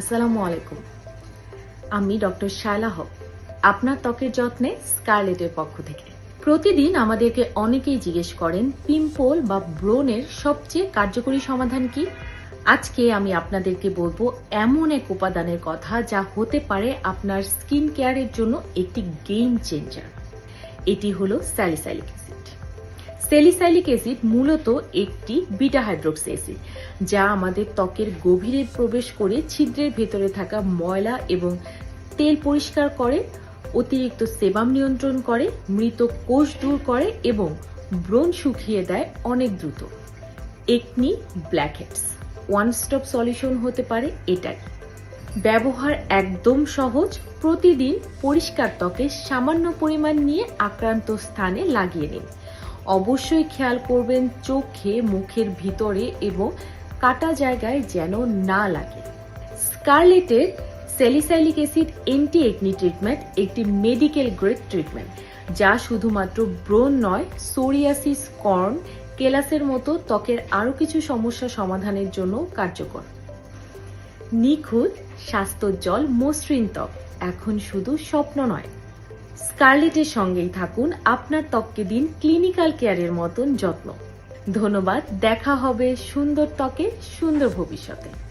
আসসালামু আলাইকুম। আমি ডক্টর শায়লা হক, আপনার ত্বকের যত্নে স্কারলেটের পক্ষ থেকে। প্রতিদিন আমাদেরকে অনেকেই জিজ্ঞেস করেন, পিম্পল বা ব্রণের সবচেয়ে কার্যকরী সমাধান কি? আজকে আমি আপনাদেরকে বলব এমন এক উপাদানের কথা যা হতে পারে আপনার স্কিন কেয়ারের জন্য একটি গেম চেঞ্জার এটি হলো স্যালিসাইলিক অ্যাসিড। সেলিসাইলিক অ্যাসিড মূলত একটি বিটা হাইড্রোক্সি অ্যাসিড, যা আমাদের ত্বকের গভীরে প্রবেশ করে ছিদ্রের ভেতরে থাকা ময়লা এবং তেল পরিষ্কার করে, অতিরিক্ত সেবাম নিয়ন্ত্রণ করে, মৃত কোষ দূর করে এবং ব্রণ শুকিয়ে দেয় অনেক দ্রুত। Acne blackheads one stop solution হতে পারে এটাই। ব্যবহার একদম সহজ, প্রতিদিন পরিষ্কার ত্বকে সামান্য পরিমাণ নিয়ে আক্রান্ত স্থানে লাগিয়ে নিন। অবশ্যই খেয়াল করবেন চোখে, মুখের ভিতরে এবং কাটা জায়গায় যেন না লাগে। স্কারলেটের salicylic acid anti acne treatment একটি মেডিকেল গ্রেড ট্রিটমেন্ট, যা শুধুমাত্র ব্রণ নয়, সোরিয়াসিস, কর্ন, কেলাসের মতো ত্বকের আরও কিছু সমস্যা সমাধানের জন্য কার্যকর। নিখুঁত স্বাস্থ্যোজ্জ্বল মসৃণ ত্বক, এখন শুধু স্বপ্ন নয়। স্কারলেটের সঙ্গেই থাকুন আপনার ত্বককে দিন ক্লিনিক্যাল কেয়ারের মতন যত্ন। ধন্যবাদ, দেখা হবে সুন্দর ত্বকে সুন্দর ভবিষ্যতে।